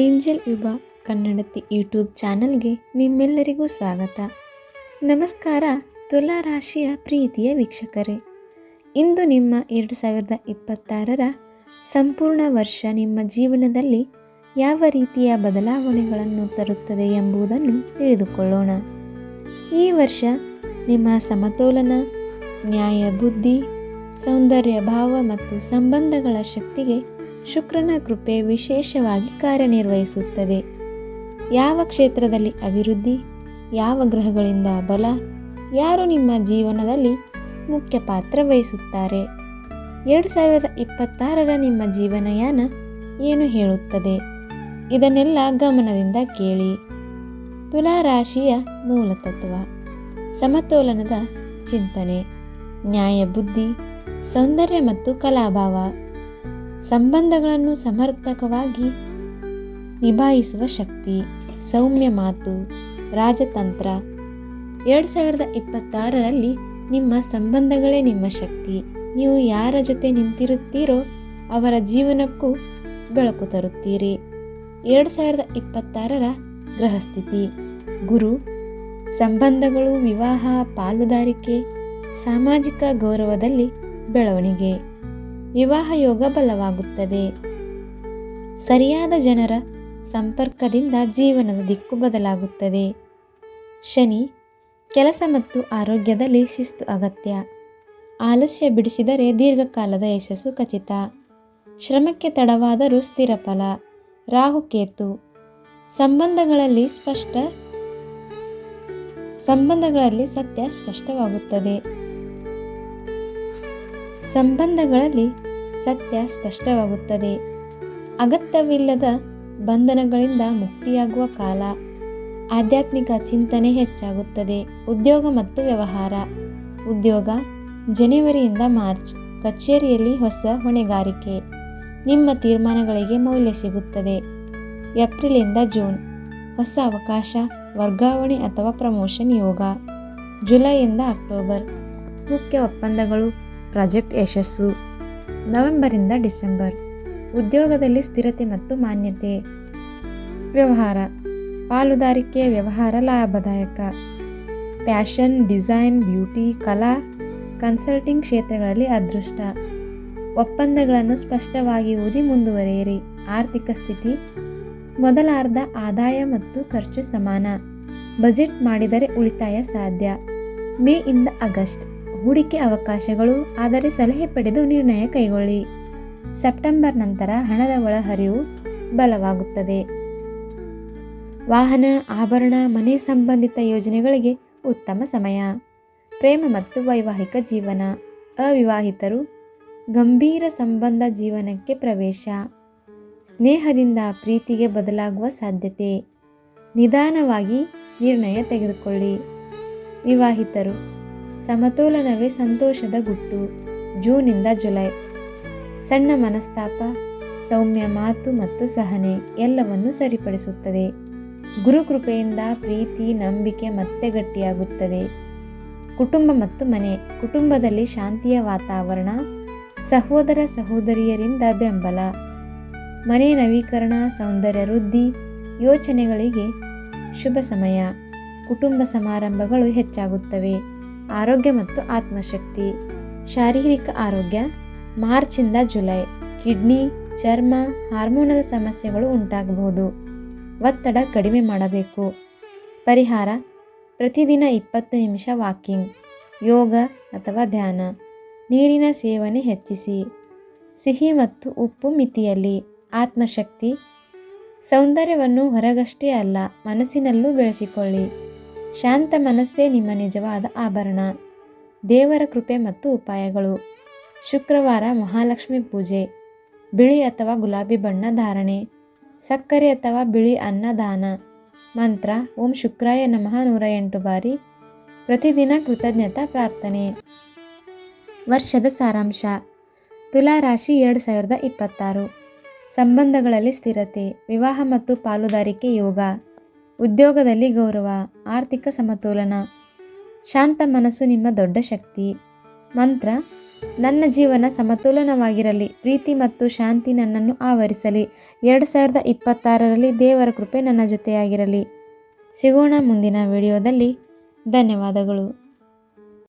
Angel ಯುಬ ಕನ್ನಡತಿ YouTube ಚಾನಲ್ಗೆ ನಿಮ್ಮೆಲ್ಲರಿಗೂ ಸ್ವಾಗತ. ನಮಸ್ಕಾರ ತುಲಾ ರಾಶಿಯ ಪ್ರೀತಿಯ ವೀಕ್ಷಕರೇ. ಇಂದು ನಿಮ್ಮ ಎರಡು ಸಾವಿರದ ಇಪ್ಪತ್ತಾರರ ಸಂಪೂರ್ಣ ವರ್ಷ ನಿಮ್ಮ ಜೀವನದಲ್ಲಿ ಯಾವ ರೀತಿಯ ಬದಲಾವಣೆಗಳನ್ನು ತರುತ್ತದೆ ಎಂಬುದನ್ನು ತಿಳಿದುಕೊಳ್ಳೋಣ. ಈ ವರ್ಷ ನಿಮ್ಮ ಸಮತೋಲನ, ನ್ಯಾಯ ಬುದ್ಧಿ, ಸೌಂದರ್ಯ ಭಾವ ಮತ್ತು ಸಂಬಂಧಗಳ ಶಕ್ತಿಗೆ ಶುಕ್ರನ ಕೃಪೆ ವಿಶೇಷವಾಗಿ ಕಾರ್ಯನಿರ್ವಹಿಸುತ್ತದೆ. ಯಾವ ಕ್ಷೇತ್ರದಲ್ಲಿ ಅಭಿವೃದ್ಧಿ, ಯಾವ ಗ್ರಹಗಳಿಂದ ಬಲ, ಯಾರು ನಿಮ್ಮ ಜೀವನದಲ್ಲಿ ಮುಖ್ಯ ಪಾತ್ರ ವಹಿಸುತ್ತಾರೆ? ಎರಡು ಸಾವಿರದ ಇಪ್ಪತ್ತಾರರ ನಿಮ್ಮ ಜೀವನಯಾನ ಏನು ಹೇಳುತ್ತದೆ? ಇದನ್ನೆಲ್ಲ ಗಮನದಿಂದ ಕೇಳಿ. ತುಲಾ ರಾಶಿಯ ಮೂಲತತ್ವ, ಸಮತೋಲನದ ಚಿಂತನೆ ನ್ಯಾಯ ಬುದ್ಧಿ ಸೌಂದರ್ಯ ಮತ್ತು ಕಲಾಭಾವ. ಸಂಬಂಧಗಳನ್ನು ಸಮರ್ಥಕವಾಗಿ ನಿಭಾಯಿಸುವ ಶಕ್ತಿ, ಸೌಮ್ಯ ಮಾತು, ರಾಜತಂತ್ರ. ಎರಡು ಸಾವಿರದ ಇಪ್ಪತ್ತಾರರಲ್ಲಿ ನಿಮ್ಮ ಸಂಬಂಧಗಳೇ ನಿಮ್ಮ ಶಕ್ತಿ. ನೀವು ಯಾರ ಜೊತೆ ನಿಂತಿರುತ್ತೀರೋ ಅವರ ಜೀವನಕ್ಕೂ ಬೆಳಕು ತರುತ್ತೀರಿ. ಎರಡು ಸಾವಿರದ ಇಪ್ಪತ್ತಾರರ ಗೃಹಸ್ಥಿತಿ ಗುರು, ಸಂಬಂಧಗಳು ವಿವಾಹ, ಪಾಲುದಾರಿಕೆ, ಸಾಮಾಜಿಕ ಗೌರವದಲ್ಲಿ ಬೆಳವಣಿಗೆ. ವಿವಾಹ ಯೋಗ ಬಲವಾಗುತ್ತದೆ. ಸರಿಯಾದ ಜನರ ಸಂಪರ್ಕದಿಂದ ಜೀವನದ ದಿಕ್ಕು ಬದಲಾಗುತ್ತದೆ. ಶನಿ, ಕೆಲಸ ಮತ್ತು ಆರೋಗ್ಯದಲ್ಲಿ ಶಿಸ್ತು ಅಗತ್ಯ. ಆಲಸ್ಯ ಬಿಡಿಸಿದರೆ ದೀರ್ಘಕಾಲದ ಯಶಸ್ಸು ಖಚಿತ. ಶ್ರಮಕ್ಕೆ ತಡವಾದರೂ ಸ್ಥಿರ ಫಲ. ರಾಹುಕೇತು ಸಂಬಂಧಗಳಲ್ಲಿ ಸ್ಪಷ್ಟ, ಸಂಬಂಧಗಳಲ್ಲಿ ಸತ್ಯ ಸ್ಪಷ್ಟವಾಗುತ್ತದೆ. ಸಂಬಂಧಗಳಲ್ಲಿ ಸತ್ಯ ಸ್ಪಷ್ಟವಾಗುತ್ತದೆ. ಅಗತ್ಯವಿಲ್ಲದ ಬಂಧನಗಳಿಂದ ಮುಕ್ತಿಯಾಗುವ ಕಾಲ. ಆಧ್ಯಾತ್ಮಿಕ ಚಿಂತನೆ ಹೆಚ್ಚಾಗುತ್ತದೆ. ಉದ್ಯೋಗ ಮತ್ತು ವ್ಯವಹಾರ. ಉದ್ಯೋಗ, ಜನವರಿಯಿಂದ ಮಾರ್ಚ್, ಕಚೇರಿಯಲ್ಲಿ ಹೊಸ ಹೊಣೆಗಾರಿಕೆ. ನಿಮ್ಮ ತೀರ್ಮಾನಗಳಿಗೆ ಮೌಲ್ಯ ಸಿಗುತ್ತದೆ. ಏಪ್ರಿಲಿಂದ ಜೂನ್, ಹೊಸ ಅವಕಾಶ, ವರ್ಗಾವಣೆ ಅಥವಾ ಪ್ರಮೋಷನ್ ಯೋಗ. ಜುಲೈಯಿಂದ ಅಕ್ಟೋಬರ್, ಮುಖ್ಯ ಒಪ್ಪಂದಗಳು. ಪ್ರಾಜೆಕ್ಟ್ ಯಶಸ್ಸು. ನವೆಂಬರಿಂದ ಡಿಸೆಂಬರ್. ಉದ್ಯೋಗದಲ್ಲಿ ಸ್ಥಿರತೆ ಮತ್ತು ಮಾನ್ಯತೆ. ವ್ಯವಹಾರ. ಪಾಲುದಾರಿಕೆ, ವ್ಯವಹಾರ ಲಾಭದಾಯಕ. ಫ್ಯಾಷನ್, ಡಿಸೈನ್, ಬ್ಯೂಟಿ, ಕಲಾ, ಕನ್ಸಲ್ಟಿಂಗ್ ಕ್ಷೇತ್ರಗಳಲ್ಲಿ ಅದೃಷ್ಟ. ಒಪ್ಪಂದಗಳನ್ನು ಸ್ಪಷ್ಟವಾಗಿ ಓದಿ ಮುಂದುವರಿಯಿರಿ. ಆರ್ಥಿಕ ಸ್ಥಿತಿ. ಮೊದಲಾರ್ಧ ಆದಾಯ ಮತ್ತು ಖರ್ಚು ಸಮಾನ. ಬಜೆಟ್ ಮಾಡಿದರೆ ಉಳಿತಾಯ ಸಾಧ್ಯ. ಮೇ ಇಂದ ಆಗಸ್ಟ್. ಹೂಡಿಕೆ ಅವಕಾಶಗಳು, ಆದರೆ ಸಲಹೆ ಪಡೆದು ನಿರ್ಣಯ ಕೈಗೊಳ್ಳಿ. ಸೆಪ್ಟೆಂಬರ್ ನಂತರ ಹಣದ ಒಳಹರಿವು ಬಲವಾಗುತ್ತದೆ. ವಾಹನ, ಆಭರಣ, ಮನೆ ಸಂಬಂಧಿತ ಯೋಜನೆಗಳಿಗೆ ಉತ್ತಮ ಸಮಯ. ಪ್ರೇಮ ಮತ್ತು ವೈವಾಹಿಕ ಜೀವನ. ಅವಿವಾಹಿತರು ಗಂಭೀರ ಸಂಬಂಧ ಜೀವನಕ್ಕೆ ಪ್ರವೇಶ. ಸ್ನೇಹದಿಂದ ಪ್ರೀತಿಗೆ ಬದಲಾಗುವ ಸಾಧ್ಯತೆ. ನಿಧಾನವಾಗಿ ನಿರ್ಣಯ ತೆಗೆದುಕೊಳ್ಳಿ. ವಿವಾಹಿತರು ಸಮತೋಲನವೇ ಸಂತೋಷದ ಗುಟ್ಟು. ಜೂನಿಂದ ಜುಲೈ. ಸಣ್ಣ ಮನಸ್ತಾಪ, ಸೌಮ್ಯ ಮಾತು ಮತ್ತು ಸಹನೆ ಎಲ್ಲವನ್ನು ಸರಿಪಡಿಸುತ್ತದೆ. ಗುರುಕೃಪೆಯಿಂದ ಪ್ರೀತಿ, ನಂಬಿಕೆ ಮತ್ತೆ ಗಟ್ಟಿಯಾಗುತ್ತದೆ. ಕುಟುಂಬ ಮತ್ತು ಮನೆ. ಕುಟುಂಬದಲ್ಲಿ ಶಾಂತಿಯ ವಾತಾವರಣ, ಸಹೋದರ ಸಹೋದರಿಯರಿಂದ ಬೆಂಬಲ. ಮನೆ ನವೀಕರಣ, ಸೌಂದರ್ಯ ವೃದ್ಧಿ, ಯೋಚನೆಗಳಿಗೆ ಶುಭ ಸಮಯ. ಕುಟುಂಬ ಸಮಾರಂಭಗಳು ಹೆಚ್ಚಾಗುತ್ತವೆ. ಆರೋಗ್ಯ ಮತ್ತು ಆತ್ಮಶಕ್ತಿ. ಶಾರೀರಿಕ ಆರೋಗ್ಯ ಮಾರ್ಚಿಂದ ಜುಲೈ. ಕಿಡ್ನಿ, ಚರ್ಮ, ಹಾರ್ಮೋನಲ್ ಸಮಸ್ಯೆಗಳು ಉಂಟಾಗಬಹುದು. ಒತ್ತಡ ಕಡಿಮೆ ಮಾಡಬೇಕು. ಪರಿಹಾರ, ಪ್ರತಿದಿನ ಇಪ್ಪತ್ತು ನಿಮಿಷ ವಾಕಿಂಗ್, ಯೋಗ ಅಥವಾ ಧ್ಯಾನ. ನೀರಿನ ಸೇವನೆ ಹೆಚ್ಚಿಸಿ. ಸಿಹಿ ಮತ್ತು ಉಪ್ಪು ಮಿತಿಯಲ್ಲಿ. ಆತ್ಮಶಕ್ತಿ, ಸೌಂದರ್ಯವನ್ನು ಹೊರಗಷ್ಟೇ ಅಲ್ಲ, ಮನಸ್ಸಿನಲ್ಲೂ ಬೆಳೆಸಿಕೊಳ್ಳಿ. ಶಾಂತ ಮನಸ್ಸೇ ನಿಮ್ಮ ನಿಜವಾದ ಆಭರಣ. ದೇವರ ಕೃಪೆ ಮತ್ತು ಉಪಾಯಗಳು. ಶುಕ್ರವಾರ ಮಹಾಲಕ್ಷ್ಮಿ ಪೂಜೆ. ಬಿಳಿ ಅಥವಾ ಗುಲಾಬಿ ಬಣ್ಣ ಧಾರಣೆ. ಸಕ್ಕರೆ ಅಥವಾ ಬಿಳಿ ಅನ್ನದಾನ ಮಂತ್ರ, ಓಂ ಶುಕ್ರಾಯ ನಮಃ ನೂರ ಎಂಟು ಬಾರಿ. ಪ್ರತಿದಿನ ಕೃತಜ್ಞತಾ ಪ್ರಾರ್ಥನೆ. ವರ್ಷದ ಸಾರಾಂಶ. ತುಲಾ ರಾಶಿ ಎರಡು ಸಾವಿರದ ಇಪ್ಪತ್ತಾರು. ಸಂಬಂಧಗಳಲ್ಲಿ ಸ್ಥಿರತೆ, ವಿವಾಹ ಮತ್ತು ಪಾಲುದಾರಿಕೆ ಯೋಗ. ಉದ್ಯೋಗದಲ್ಲಿ ಗೌರವ, ಆರ್ಥಿಕ ಸಮತೋಲನ. ಶಾಂತ ಮನಸ್ಸು ನಿಮ್ಮ ದೊಡ್ಡ ಶಕ್ತಿ. ಮಂತ್ರ, ನನ್ನ ಜೀವನ ಸಮತೋಲನವಾಗಿರಲಿ, ಪ್ರೀತಿ ಮತ್ತು ಶಾಂತಿ ನನ್ನನ್ನು ಆವರಿಸಲಿ. ಎರಡು ಸಾವಿರದ ಇಪ್ಪತ್ತಾರರಲ್ಲಿ ದೇವರ ಕೃಪೆ ನನ್ನ ಜೊತೆಯಾಗಿರಲಿ. ಸಿಗೋಣ ಮುಂದಿನ ವಿಡಿಯೋದಲ್ಲಿ. ಧನ್ಯವಾದಗಳು.